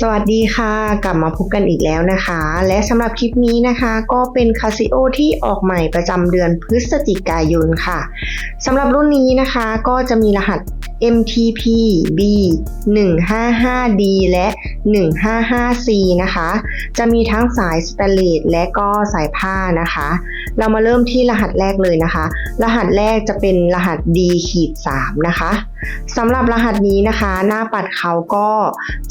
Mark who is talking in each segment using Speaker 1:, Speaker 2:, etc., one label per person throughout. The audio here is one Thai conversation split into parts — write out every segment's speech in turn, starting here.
Speaker 1: สวัสดีค่ะ กลับมาพบกันอีกแล้วนะคะ และสำหรับคลิปนี้นะคะก็เป็นคาซิโอที่ออกใหม่ประจำเดือนพฤศจิกายนค่ะสำหรับรุ่นนี้นะคะก็จะมีรหัส MTP B 155D และ 155C นะคะ จะมีทั้งสายสแตนเลสและก็สายผ้านะคะ เรามาเริ่มที่รหัสแรกเลยนะคะ รหัสแรกจะเป็นรหัส D ขีด3นะคะสำหรับรหัสนี้นะคะ หน้าปัดเขาก็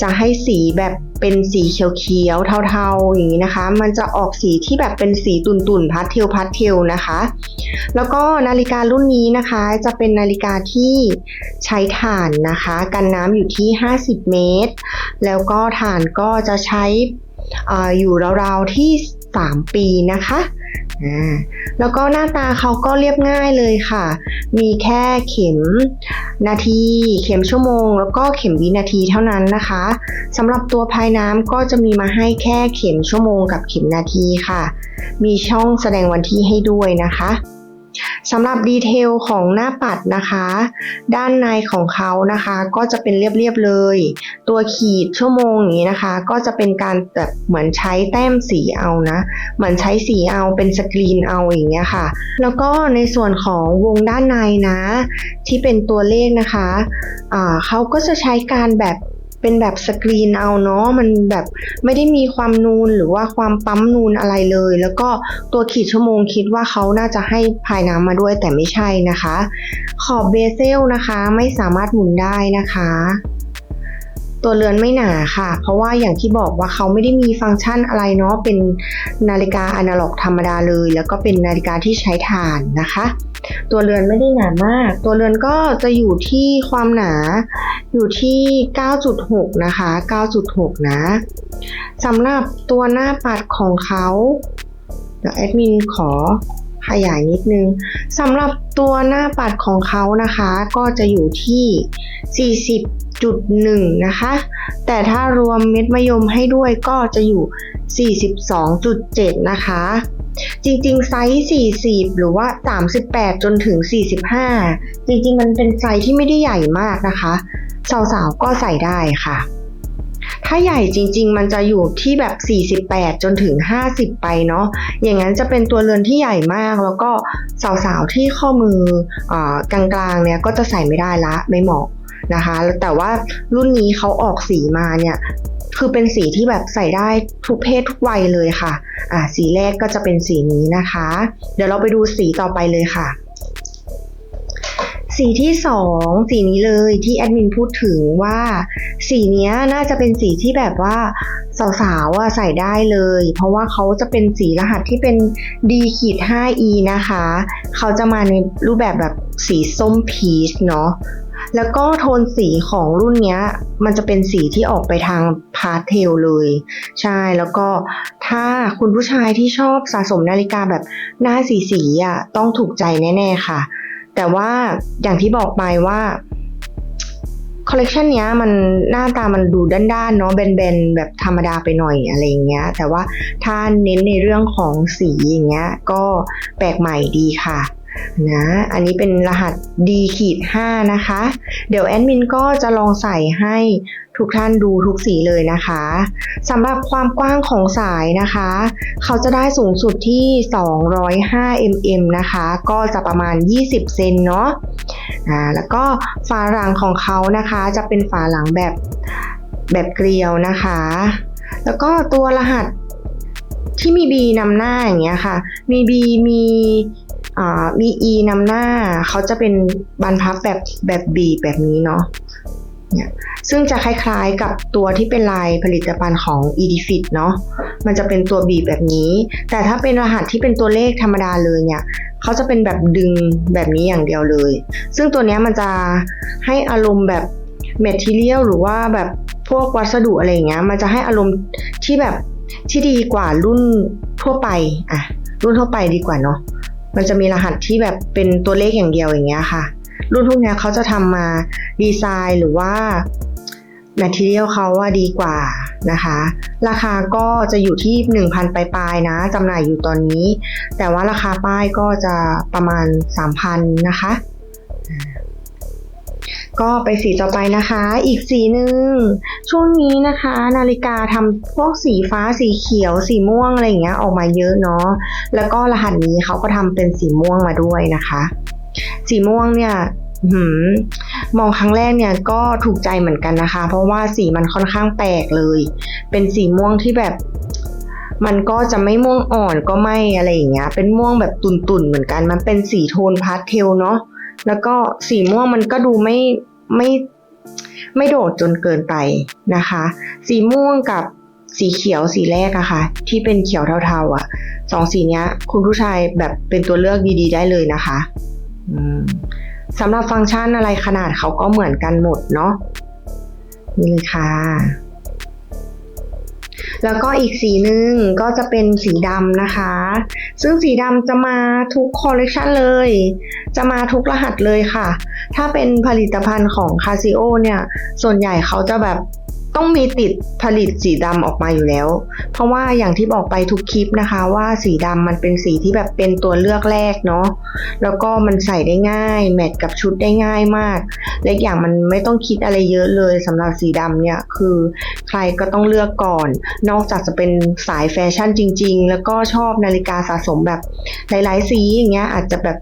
Speaker 1: จะให้สีแบบเป็นสีเขียวๆเทาๆอย่างนี้นะคะ มันจะออกสีที่แบบเป็นสีตุ่นๆพัดเทลพัดเทลนะคะ แล้วก็นาฬิการุ่นนี้นะคะ จะเป็นนาฬิกาที่ใช้ถ่านนะคะ กันน้ำอยู่ที่ 50 เมตร แล้วก็ถ่านก็จะใช้ออยู่ราวๆที่ 3 ปีนะคะ แล้วก็หน้าตาเขาก็เรียบง่ายเลยค่ะ มีแค่เข็มนาที เข็มชั่วโมง แล้วก็เข็มวินาทีเท่านั้นนะคะสำหรับตัวภายน้ำก็จะมีมาให้แค่เข็มชั่วโมงกับเข็มนาทีค่ะ มีช่องแสดงวันที่ให้ด้วยนะคะ สำหรับดีเทลของหน้าปัดนะคะ ด้านในของเขานะคะก็จะเป็นเรียบๆเลย ตัวขีดชั่วโมงนี้นะคะ ก็จะเป็นการแบบเหมือนใช้แต้มสีเอานะเหมือนใช้สีเอาเป็นสกรีนเอาอย่างเงี้ยค่ะ แล้วก็ในส่วนของวงด้านในนะ ที่เป็นตัวเลขนะคะเขาก็จะใช้การแบบ เป็นแบบสกรีนเอาเนาะมันแบบไม่ได้มีความนูนหรือว่าความปั๊มนูนอะไรเลย แล้วก็ตัวขีดชั่วโมงคิดว่าเขาน่าจะให้ภายน้ำมาด้วยแต่ไม่ใช่นะคะ ขอบเบเซลนะคะไม่สามารถหมุนได้นะคะ ตัวเรือนไม่หนาค่ะ เพราะว่าอย่างที่บอกว่าเขาไม่ได้มีฟังก์ชันอะไรเนาะเป็นนาฬิกาอนาล็อกธรรมดาเลย แล้วก็เป็นนาฬิกาที่ใช้ถ่านนะคะ ตัวเรือนไม่ได้หนามาก ตัวเรือนก็จะอยู่ที่ความหนาอยู่ที่ 9.6 นะคะ 9.6 นะสำหรับตัวหน้าปัดของเขาเดี๋ยวแอดมินขอขยายนิดนึงสำหรับตัวหน้าปัดของเขานะคะ ก็จะอยู่ที่ 40 40.1นะคะ แต่ถ้ารวมเม็ดมะยมให้ด้วยก็จะอยู่ 42.7 นะคะ จริงๆ ไซส์ 40 หรือว่า 38 จนถึง 45 จริงๆ มันเป็นไซส์ที่ไม่ได้ใหญ่มากนะคะ สาวๆ ก็ใส่ได้ค่ะ ถ้าใหญ่จริง ๆ มันจะอยู่ที่แบบ 48 จนถึง 50 ไปเนาะ อย่างนั้นจะเป็นตัวเรือนที่ใหญ่มาก แล้วก็สาวๆ ที่ข้อมือกลางๆ เนี่ยก็จะใส่ไม่ได้ละ ไม่เหมาะ นะคะ แต่ว่ารุ่นนี้เขาออกสีมาเนี่ยคือเป็นสีที่แบบใส่ได้ทุกเพศทุกวัยเลยค่ะ อ่า สีแรกก็จะเป็นสีนี้นะคะ เดี๋ยวเราไปดูสีต่อไปเลยค่ะ สีที่สองสีนี้เลยที่แอดมินพูดถึงว่า สีนี้น่าจะเป็นสีที่แบบว่าสาวๆอะใส่ได้เลย เพราะว่าเขาจะเป็นสีรหัสที่เป็น D ขีด 5E นะคะ เขาจะมาในรูปแบบแบบสีส้มพีชเนาะ แล้วก็โทนสีของรุ่นนี้มันจะเป็นสีที่ออกไปทางพาสเทลเลย ใช่แล้วก็ถ้าคุณผู้ชายที่ชอบสะสมนาฬิกาแบบหน้าสีสีอะต้องถูกใจแน่ๆค่ะ แต่ว่าอย่างที่บอกไปว่าคอลเลกชันนี้มันหน้าตามันดูด้านๆเนาะแบนๆแบบธรรมดาไปหน่อยอะไรอย่างเงี้ย แต่ว่าถ้าเน้นในเรื่องของสีอย่างเงี้ยก็แปลกใหม่ดีค่ะ นะ อันนี้เป็นรหัส D ขีด5นะคะ เดี๋ยวแอดมินก็จะลองใส่ให้ทุกท่านดูทุกสีเลยนะคะสำหรับความกว้างของสายนะคะ เขาจะได้สูงสุดที่ 205 mm นะคะ ก็จะประมาณ 20 เซนเนาะอ่าแล้วก็ฝาหลังของเขานะคะ จะเป็นฝาหลังแบบแบบเกลียวนะคะ แล้วก็ตัวรหัสที่มี B นำหน้าอย่างเงี้ยค่ะ มี B มี มี E นำหน้าเขาจะเป็นบรรพับแบบแบบบีแบบนี้เนาะเนี่ยซึ่งจะคล้ายๆกับตัวที่เป็นลายผลิตภัณฑ์ของ Edifit เนาะมันจะเป็นตัวบีแบบนี้ แต่ถ้าเป็นรหัสที่เป็นตัวเลขธรรมดาเลยเนี่ยเขาจะเป็นแบบดึงแบบนี้อย่างเดียวเลย ซึ่งตัวนี้มันจะให้อารมณ์แบบเมทิเรียลหรือว่าแบบพวกวัสดุอะไรอย่างเงี้ยมันจะให้อารมณ์ที่แบบที่ดีกว่ารุ่นทั่วไปอะรุ่นทั่วไปดีกว่าเนาะ มันจะมีรหัสที่แบบเป็นตัวเลขอย่างเดียวอย่างเงี้ยค่ะ รุ่นพวกนี้เขาจะทำมาดีไซน์หรือว่าแมทเทียลเขาว่าดีกว่านะคะ ราคาก็จะอยู่ที่ 1,000 ปลายๆนะจำหน่ายอยู่ตอนนี้ แต่ว่าราคาป้ายก็จะประมาณ 3,000 นะคะ ก็ไปสีต่อไปนะคะ อีกสีหนึ่งช่วงนี้นะคะ นาฬิกาทำพวกสีฟ้าสีเขียว สีม่วงอะไรอย่างเงี้ยออกมาเยอะเนาะแล้วก็รหัสนี้เขาก็ทำเป็นสีม่วงมาด้วยนะคะ สีม่วงเนี่ยมองครั้งแรกเนี่ยก็ถูกใจเหมือนกันนะคะ เพราะว่าสีมันค่อนข้างแปลกเลย เป็นสีม่วงที่แบบ มันก็จะไม่ม่วงอ่อนก็ไม่อะไรอย่างเงี้ย เป็นม่วงแบบตุ่นๆเหมือนกัน มันเป็นสีโทนพาสเทลเนาะ แล้วก็สีม่วงมันก็ดูไม่ไม่ไม่โดดจนเกินไปนะคะ สีม่วงกับสีเขียวสีแรกอะค่ะ ที่เป็นเขียวเทาๆอะสองสีเนี้ยคุณผู้ชายแบบเป็นตัวเลือกดีๆ ได้เลยนะคะสำหรับฟังก์ชันอะไรขนาดเขาก็เหมือนกันหมดเนาะนี่เลยค่ะ แล้วก็อีกสีหนึ่งก็จะเป็นสีดำนะคะ ซึ่งสีดำจะมาทุกคอลเลกชันเลย จะมาทุกรหัสเลยค่ะ ถ้าเป็นผลิตภัณฑ์ของ Casio เนี่ย ส่วนใหญ่เขาจะแบบ ต้องมีติดผลิตสีดำออกมาอยู่แล้ว เพราะว่าอย่างที่บอกไปทุกคลิปนะคะว่าสีดำมันเป็นสีที่แบบเป็นตัวเลือกแรกเนาะแล้วก็มันใส่ได้ง่าย แมทกับชุดได้ง่ายมากและอีกอย่างมันไม่ต้องคิดอะไรเยอะเลยสำหรับสีดำเนี่ยคือใครก็ต้องเลือกก่อน นอกจากจะเป็นสายแฟชั่นจริง ๆ แล้วก็ชอบนาฬิกาสะสมแบบหลายๆ สีอย่างเงี้ยอาจจะแบบ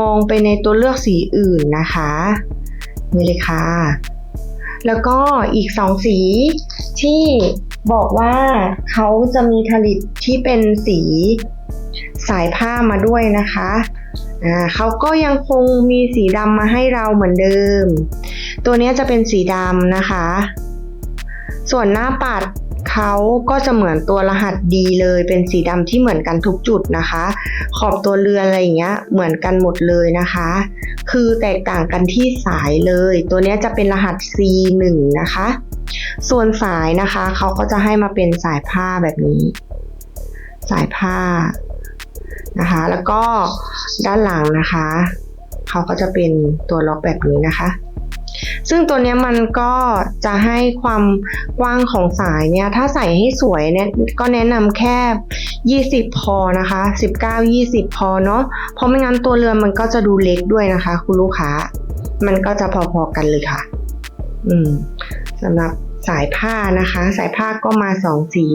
Speaker 1: มองไปในตัวเลือกสีอื่นนะคะนี่เลยค่ะ แล้วก็อีกสองสีที่บอกว่าเขาจะมีผลิตที่เป็นสีสายผ้ามาด้วยนะคะอ่าเขาก็ยังคงมีสีดำมาให้เราเหมือนเดิม ตัวนี้จะเป็นสีดำนะคะ ส่วนหน้าปัด เขาก็จะเหมือนตัวรหัสดีเลยเป็นสีดำที่เหมือนกันทุกจุดนะคะ ขอบตัวเรืออะไรอย่างเงี้ยเหมือนกันหมดเลยนะคะ คือแตกต่างกันที่สายเลย ตัวนี้จะเป็นรหัส C1 นะคะ ส่วนสายนะคะเขาก็จะให้มาเป็นสายผ้าแบบนี้ สายผ้านะคะ แล้วก็ด้านหลังนะคะเขาก็จะเป็นตัวล็อกแบบนี้นะคะ ซึ่งตัวนี้มันก็จะให้ความกว้างของสายเนี่ย ถ้าใส่ให้สวยเนี่ยก็แนะนำแค่ 20 พอนะคะ 19 20 พอเนาะ เพราะไม่งั้นตัวเรือนมันก็จะดูเล็กด้วยนะคะ คุณลูกค้า มันก็จะพอๆกันเลยค่ะ อืมสำหรับสายผ้านะคะ สายผ้าก็มาสองสี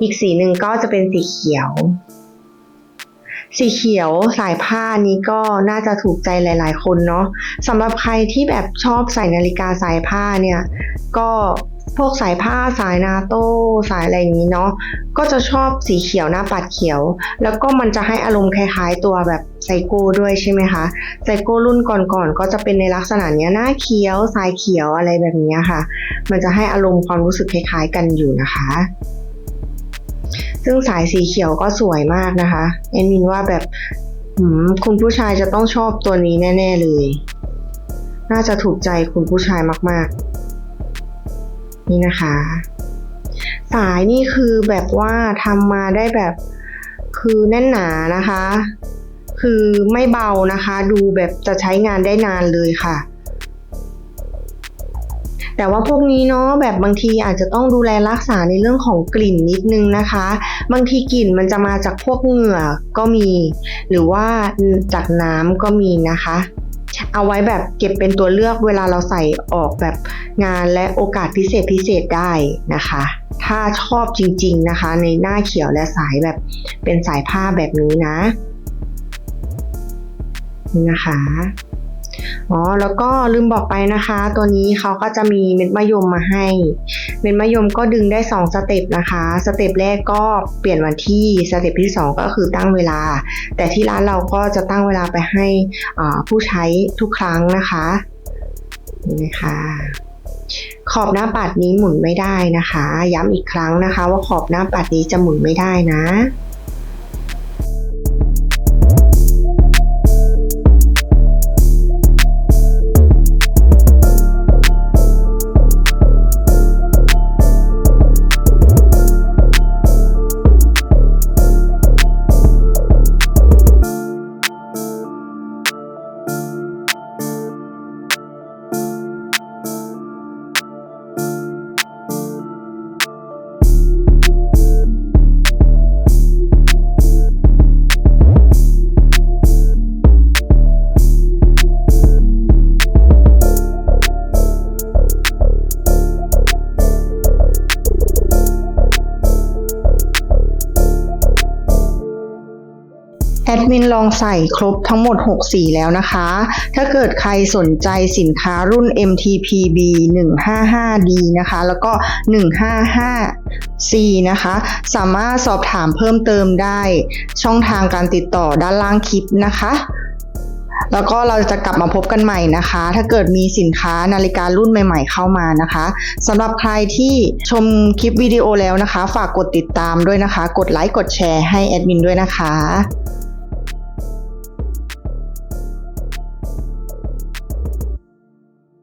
Speaker 1: อีกสีหนึ่งก็จะเป็นสีเขียว สีเขียวสายผ้านี้ก็น่าจะถูกใจหลาย ๆ คนเนาะสำหรับใครที่แบบชอบใส่นาฬิกาสายผ้าเนี่ย ก็พวกสายผ้าสายนาโต้สายอะไรอย่างนี้เนาะก็จะชอบสีเขียวหน้าปัดเขียว แล้วก็มันจะให้อารมณ์คล้าย ๆ ตัวแบบไซโก้ด้วยใช่ไหมคะไซโก้รุ่นก่อนๆก็จะเป็นในลักษณะเนี้ยหน้าเขียวสายเขียวอะไรแบบนี้ค่ะ มันจะให้อารมณ์ความรู้สึกคล้าย ๆ กันอยู่นะคะ ซึ่งสายสีเขียวก็สวยมากนะคะแอนมินว่าแบบคุณผู้ชายจะต้องชอบตัวนี้แน่ ๆเลย น่าจะถูกใจคุณผู้ชายมากๆ นี่นะคะ สายนี่คือแบบว่าทำมาได้แบบคือแน่นหนานะคะ คือไม่เบานะคะ ดูแบบจะใช้งานได้นานเลยค่ะ แต่ว่าพวกนี้เนาะแบบบางทีอาจจะต้องดูแลรักษาในเรื่องของกลิ่นนิดนึงนะคะ บางทีกลิ่นมันจะมาจากพวกเหงื่อก็มี หรือว่าจากน้ำก็มีนะคะ เอาไว้แบบเก็บเป็นตัวเลือกเวลาเราใส่ออกแบบงานและโอกาสพิเศษพิเศษได้นะคะ ถ้าชอบจริง ๆนะคะ ในหน้าเขียวและสายแบบเป็นสายผ้าแบบนี้นะนี่นะคะ อ๋อแล้วก็ลืมบอกไปนะคะ ตัวนี้เขาก็จะมีเม็ดมะยมมาให้ เม็ดมะยมก็ดึงได้ 2 สเต็ปนะคะ สเต็ปแรกก็เปลี่ยนวันที่สเต็ปที่ 2 ก็คือตั้งเวลา แต่ที่ร้านเราก็จะตั้งเวลาไปให้ผู้ใช้ทุกครั้งนะคะนี่นะคะขอบหน้าปัดนี้หมุนไม่ได้นะคะ ย้ำอีกครั้งนะคะ ว่าขอบหน้าปัดนี้จะหมุนไม่ได้นะ แอดมินลองใส่ครบทั้งหมด 6 สีแล้วนะคะ ถ้าเกิดใครสนใจสินค้ารุ่น MTPB 155D นะคะ แล้วก็ 155C นะคะ สามารถสอบถามเพิ่มเติมได้ ช่องทางการติดต่อด้านล่างคลิปนะคะ แล้วก็เราจะกลับมาพบกันใหม่นะคะ ถ้าเกิดมีสินค้านาฬิการุ่นใหม่ ๆ เข้ามานะคะสำหรับใครที่ชมคลิปวิดีโอแล้วนะคะ ฝากกดติดตามด้วยนะคะ กดไลค์ กดแชร์ให้แอดมินด้วยนะคะ